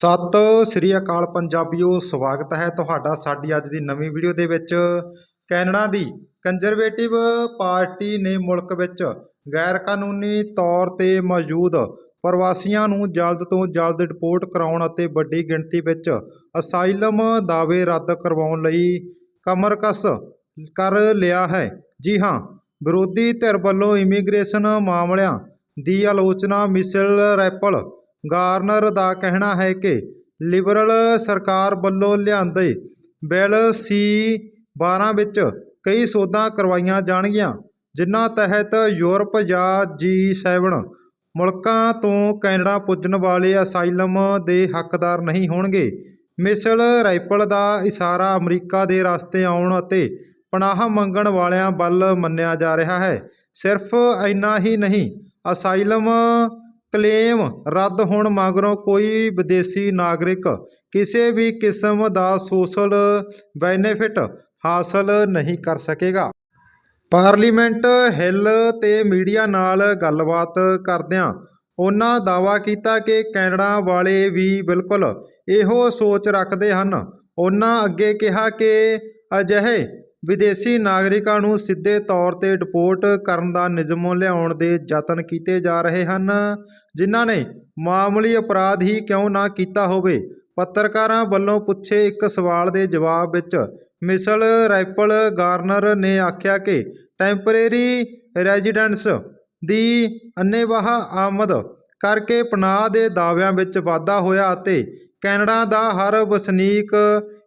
ਸਤਿ ਸ੍ਰੀ ਅਕਾਲ ਪੰਜਾਬੀਓ, ਸਵਾਗਤ ਹੈ ਤੁਹਾਡਾ ਸਾਡੀ ਅੱਜ ਦੀ ਨਵੀਂ ਵੀਡੀਓ ਦੇ ਵਿੱਚ। ਕੈਨੇਡਾ ਦੀ ਕੰਜ਼ਰਵੇਟਿਵ ਪਾਰਟੀ ਨੇ ਮੁਲਕ ਵਿੱਚ ਗੈਰ ਕਾਨੂੰਨੀ ਤੌਰ ਤੇ ਮੌਜੂਦ ਪ੍ਰਵਾਸੀਆਂ ਨੂੰ ਜਲਦ ਤੋਂ ਜਲਦ ਡਿਪੋਰਟ ਕਰਾਉਣ ਅਤੇ ਵੱਡੀ ਗਿਣਤੀ ਵਿੱਚ ਅਸਾਈਲਮ ਦਾਅਵੇ ਰੱਦ ਕਰਵਾਉਣ ਲਈ ਕਮਰਕਸ ਕਰ ਲਿਆ ਹੈ। ਜੀ ਹਾਂ, ਵਿਰੋਧੀ ਧਿਰ ਵੱਲੋਂ ਇਮੀਗ੍ਰੇਸ਼ਨ ਮਾਮਲਿਆਂ ਦੀ ਆਲੋਚਨਾ ਮਿਸਲ ਰੈਪਲ ਗਾਰਨਰ ਦਾ ਕਹਿਣਾ ਹੈ ਕਿ ਲਿਬਰਲ ਸਰਕਾਰ ਵੱਲੋਂ ਲਿਆਂਦੇ ਬਿੱਲ ਸੀ 12 ਵਿੱਚ ਕਈ ਸੋਧਾਂ ਕਰਵਾਈਆਂ ਜਾਣਗੀਆਂ, ਜਿਨ੍ਹਾਂ ਤਹਿਤ ਯੂਰਪ ਜਾਂ ਜੀ 7 ਮੁਲਕਾਂ ਤੋਂ ਕੈਨੇਡਾ ਪੁੱਜਣ ਵਾਲੇ ਅਸਾਈਲਮ ਦੇ ਹੱਕਦਾਰ ਨਹੀਂ ਹੋਣਗੇ। ਮਿਸਲ ਰਾਈਪਲ ਦਾ ਇਸ਼ਾਰਾ ਅਮਰੀਕਾ ਦੇ ਰਸਤੇ ਆਉਣ ਅਤੇ ਪਨਾਹ ਮੰਗਣ ਵਾਲਿਆਂ ਵੱਲ ਮੰਨਿਆ ਜਾ ਰਿਹਾ ਹੈ। ਸਿਰਫ ਇੰਨਾ ਹੀ ਨਹੀਂ, ਅਸਾਈਲਮ ਕਲੇਮ ਰੱਦ ਹੋਣ ਮਗਰੋਂ ਕੋਈ ਵਿਦੇਸ਼ੀ ਨਾਗਰਿਕ ਕਿਸੇ ਵੀ ਕਿਸਮ ਦਾ ਸੋਸ਼ਲ ਬੈਨੀਫਿਟ ਹਾਸਲ ਨਹੀਂ ਕਰ ਸਕੇਗਾ। ਪਾਰਲੀਮੈਂਟ ਹਿੱਲ ਤੇ ਮੀਡੀਆ ਨਾਲ ਗੱਲਬਾਤ ਕਰਦਿਆਂ ਉਹਨਾਂ ਦਾਅਵਾ ਕੀਤਾ ਕਿ ਕੈਨੇਡਾ ਵਾਲੇ ਵੀ ਬਿਲਕੁਲ ਇਹੋ ਸੋਚ ਰੱਖਦੇ ਹਨ। ਉਹਨਾਂ ਅੱਗੇ ਕਿਹਾ ਕਿ ਅਜਿਹੇ ਵਿਦੇਸ਼ੀ ਨਾਗਰਿਕਾਂ ਨੂੰ ਸਿੱਧੇ ਤੌਰ ਤੇ ਡਿਪੋਰਟ ਕਰਨ ਦਾ ਨਿਯਮ ਲਿਆਉਣ ਦੇ ਯਤਨ ਕੀਤੇ ਜਾ ਰਹੇ ਹਨ, ਜਿਨ੍ਹਾਂ ਨੇ ਮਾਮੂਲੀ ਅਪਰਾਧ ਹੀ ਕਿਉਂ ਨਾ ਕੀਤਾ ਹੋਵੇ? ਪੱਤਰਕਾਰਾਂ ਵੱਲੋਂ ਪੁੱਛੇ ਇੱਕ ਸਵਾਲ ਦੇ ਜਵਾਬ ਵਿੱਚ ਮਿਸਲ ਰਾਈਪਲ ਗਾਰਨਰ ਨੇ ਆਖਿਆ ਕਿ ਟੈਂਪਰੇਰੀ ਰੈਜ਼ੀਡੈਂਟਸ ਦੀ ਅੰਨੇਵਾਹ ਆਮਦ ਕਰਕੇ ਪਨਾਹ ਦੇ ਦਾਅਵਿਆਂ ਵਿੱਚ ਵਾਧਾ ਹੋਇਆ ਅਤੇ ਕੈਨੇਡਾ ਦਾ ਹਰ ਵਸਨੀਕ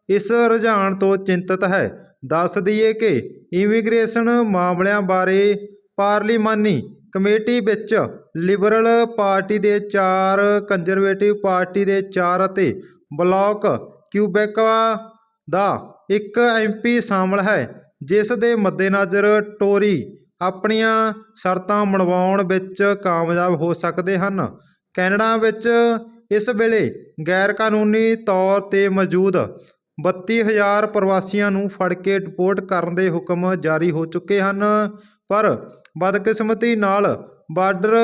ਇਸ ਰੁਝਾਨ ਤੋਂ ਚਿੰਤਤ ਹੈ। ਦੱਸ ਦਈਏ ਕਿ ਇਮੀਗ੍ਰੇਸ਼ਨ ਮਾਮਲਿਆਂ ਬਾਰੇ ਪਾਰਲੀਮਾਨੀ ਕਮੇਟੀ ਵਿੱਚ ਲਿਬਰਲ ਪਾਰਟੀ ਦੇ 4 ਕੰਜ਼ਰਵੇਟਿਵ ਪਾਰਟੀ ਦੇ 4 ਅਤੇ ਬਲਾਕ ਕਿਊਬੈਕਾ ਦਾ ਇੱਕ ਐਮਪੀ ਸ਼ਾਮਲ ਹੈ, ਜਿਸ ਦੇ ਮੱਦੇਨਜ਼ਰ ਟੋਰੀ ਆਪਣੀਆਂ ਸ਼ਰਤਾਂ ਮਨਵਾਉਣ ਵਿੱਚ ਕਾਮਯਾਬ ਹੋ ਸਕਦੇ ਹਨ। ਕੈਨੇਡਾ ਵਿੱਚ ਇਸ ਵੇਲੇ ਗੈਰ ਕਾਨੂੰਨੀ ਤੌਰ ਤੇ ਮੌਜੂਦ ਬੱਤੀ ਹਜ਼ਾਰ ਪ੍ਰਵਾਸੀਆਂ ਨੂੰ ਫੜ ਕੇ ਡਿਪੋਰਟ ਕਰਨ ਦੇ ਹੁਕਮ ਜਾਰੀ ਹੋ ਚੁੱਕੇ ਹਨ। ਪਰ ਬਦਕਿਸਮਤੀ ਨਾਲ ਬਾਰਡਰ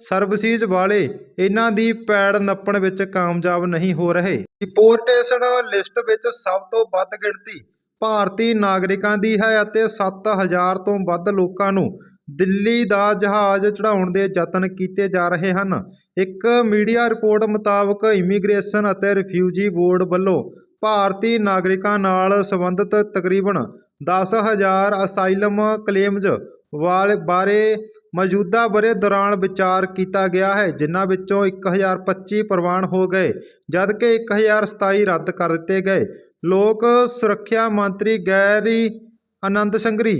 ਸਰਵਿਸਿਜ਼ ਵਾਲੇ ਇਹਨਾਂ ਦੀ ਪੈੜ ਨੱਪਣ ਵਿੱਚ ਕਾਮਯਾਬ ਨਹੀਂ ਹੋ ਰਹੇ। ਡਿਪੋਰਟੇਸ਼ਨ ਲਿਸਟ ਵਿੱਚ ਸਭ ਤੋਂ ਵੱਧ ਗਿਣਤੀ ਭਾਰਤੀ ਨਾਗਰਿਕਾਂ ਦੀ ਹੈ ਅਤੇ 7000 ਤੋਂ ਵੱਧ ਲੋਕਾਂ ਨੂੰ ਦਿੱਲੀ ਦਾ ਜਹਾਜ਼ ਚੜਾਉਣ ਦੇ ਯਤਨ ਕੀਤੇ ਜਾ ਰਹੇ ਹਨ। ਇੱਕ ਮੀਡੀਆ ਰਿਪੋਰਟ ਮੁਤਾਬਕ ਇਮੀਗ੍ਰੇਸ਼ਨ ਅਤੇ ਰਿਫਿਊਜੀ ਬੋਰਡ ਵੱਲੋਂ ਭਾਰਤੀ ਨਾਗਰਿਕਾਂ ਨਾਲ ਸੰਬੰਧਿਤ ਤਕਰੀਬਨ 10000 ਅਸਾਈਲਮ ਕਲੇਮਜ਼ ਵਾਲੇ ਬਾਰੇ ਮੌਜੂਦਾ ਬਰੇ ਦੌਰਾਨ ਵਿਚਾਰ ਕੀਤਾ ਗਿਆ ਹੈ, ਜਿਨ੍ਹਾਂ ਵਿੱਚੋਂ 1025 ਪ੍ਰਵਾਨ ਹੋ ਗਏ, ਜਦਕਿ 1027 ਰੱਦ ਕਰ ਦਿੱਤੇ ਗਏ। ਲੋਕ ਸੁਰੱਖਿਆ ਮੰਤਰੀ ਗੈਰੀ ਆਨੰਦ ਸੰਗਰੀ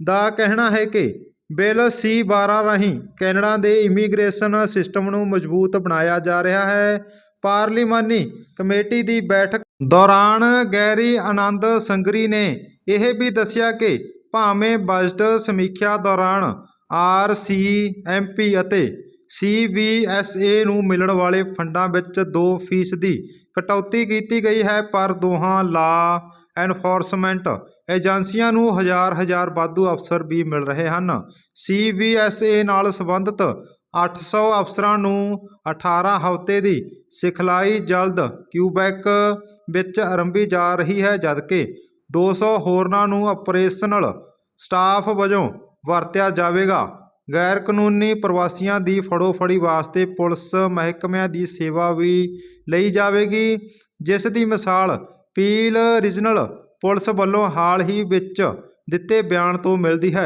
ਦਾ ਕਹਿਣਾ ਹੈ ਕਿ ਬਿੱਲ ਸੀ 12 ਰਾਹੀਂ ਕੈਨੇਡਾ ਦੇ ਇਮੀਗ੍ਰੇਸ਼ਨ ਸਿਸਟਮ ਨੂੰ ਮਜ਼ਬੂਤ ਬਣਾਇਆ ਜਾ ਰਿਹਾ ਹੈ। ਪਾਰਲੀਮਾਨੀ ਕਮੇਟੀ ਦੀ ਬੈਠਕ ਦੌਰਾਨ ਗੈਰੀ ਆਨੰਦ ਸੰਗਰੀ ਨੇ ਇਹ ਵੀ ਦੱਸਿਆ ਕਿ ਭਾਵੇਂ ਬਜਟ ਸਮੀਖਿਆ ਦੌਰਾਨ ਆਰ ਸੀ ਐਮ ਪੀ ਅਤੇ ਸੀ ਬੀ ਐਸ ਏ ਨੂੰ ਮਿਲਣ ਵਾਲੇ ਫੰਡਾਂ ਵਿੱਚ 2 ਫੀਸਦੀ ਕਟੌਤੀ ਕੀਤੀ ਗਈ ਹੈ, ਪਰ ਦੋਹਾਂ ਲਾ ਐਨਫੋਰਸਮੈਂਟ ਏਜੰਸੀਆਂ ਨੂੰ ਹਜ਼ਾਰ ਹਜ਼ਾਰ ਵਾਧੂ ਅਫਸਰ ਵੀ ਮਿਲ ਰਹੇ ਹਨ। ਸੀ ਬੀ ਐਸ ਏ ਨਾਲ ਸੰਬੰਧਿਤ 800 ਅਫਸਰਾਂ ਨੂੰ 18 ਹਫ਼ਤੇ ਦੀ ਸਿਖਲਾਈ ਜਲਦ ਕਿਊਬੈਕ ਵਿੱਚ ਆਰੰਭੀ ਜਾ ਰਹੀ ਹੈ, ਜਦਕਿ 200 ਹੋਰਨਾਂ ਨੂੰ ਆਪਰੇਸ਼ਨਲ ਸਟਾਫ ਵਜੋਂ ਵਰਤਿਆ ਜਾਵੇਗਾ। ਗੈਰ ਕਾਨੂੰਨੀ ਪ੍ਰਵਾਸੀਆਂ ਦੀ ਫੜੋਫੜੀ ਵਾਸਤੇ ਪੁਲਿਸ ਮਹਿਕਮਿਆਂ ਦੀ ਸੇਵਾ ਵੀ ਲਈ ਜਾਵੇਗੀ, ਜਿਸ ਦੀ ਮਿਸਾਲ ਪੀਲ ਰੀਜਨਲ ਪੁਲਿਸ ਵੱਲੋਂ ਹਾਲ ਹੀ ਵਿੱਚ ਦਿੱਤੇ ਬਿਆਨ ਤੋਂ ਮਿਲਦੀ ਹੈ।